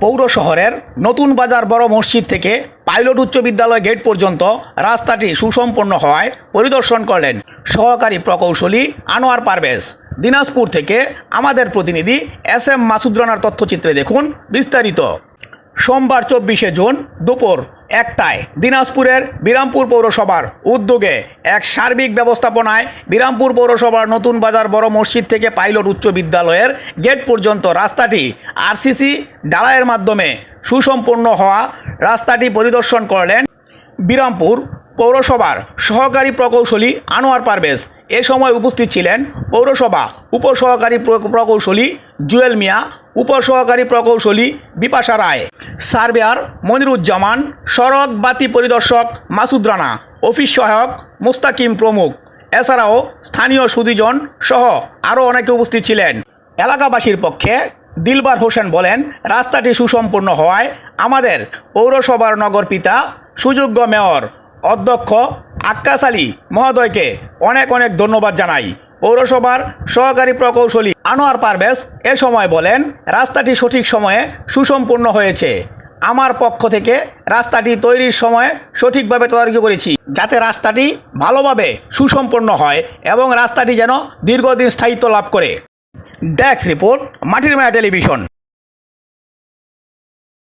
পৌর শহরের নতুন বাজার বড় মসজিদ থেকে পাইলট উচ্চ বিদ্যালয় গেট পর্যন্ত রাস্তাটি সুসম্পন্ন হওয়ায় পরিদর্শন করলেন সহকারী প্রকৌশলী আনোয়ার পারভেজ। দিনাজপুর থেকে আমাদের প্রতিনিধি এস এম মাসুদ রানার তথ্যচিত্রে দেখুন বিস্তারিত। সোমবার চব্বিশে জুন দুপুর একটায় দিনাজপুরের বিরামপুর পৌরসভার উদ্যোগে এক সার্বিক ব্যবস্থাপনায় বিরামপুর পৌরসভার নতুন বাজার বড় মসজিদ থেকে পাইলট উচ্চ বিদ্যালয়ের গেট পর্যন্ত রাস্তাটি আরসিসি ডালাইয়ের মাধ্যমে সুসম্পন্ন হওয়া রাস্তাটি পরিদর্শন করলেন বিরামপুর পৌরসভার সহকারী প্রকৌশলী আনোয়ার পারভেজ। এ সময় উপস্থিত ছিলেন পৌরসভা উপসহকারী প্র- প্রকৌশলী জুয়েল মিয়া উপসহকারী প্রকৌশলী বিপাশা রায়। সার্ভেয়ার মনিরুজ্জামান সড়ক বাতি পরিদর্শক মাসুদ রানা, অফিস সহায়ক মুস্তাকিম প্রমুখ, এছাড়াও স্থানীয় সুদীজন সহ আরও অনেকে উপস্থিত ছিলেন। এলাকাবাসীর পক্ষে দিলবার হোসেন বলেন, রাস্তাটি সুসম্পন্ন হওয়ায় আমাদের পৌরসভার নগরপিতা সুযোগ্য মেয়র অধ্যক্ষ আক্কাস আলী মহোদয়কে অনেক অনেক ধন্যবাদ জানাই। পৌরসভার সহকারী প্রকৌশলী আনোয়ার পারভেজ এ সময় বলেন, রাস্তাটি সঠিক সময়ে সুসম্পূর্ণ হয়েছে। আমার পক্ষ থেকে রাস্তাটি তৈরির সময় সঠিকভাবে তদারকি করেছি, যাতে রাস্তাটি ভালোভাবে সুসম্পন্ন হয় এবং রাস্তাটি যেন দীর্ঘদিন স্থায়িত্ব লাভ করে। ডেস্ক রিপোর্ট মাটির মায়া টেলিভিশন।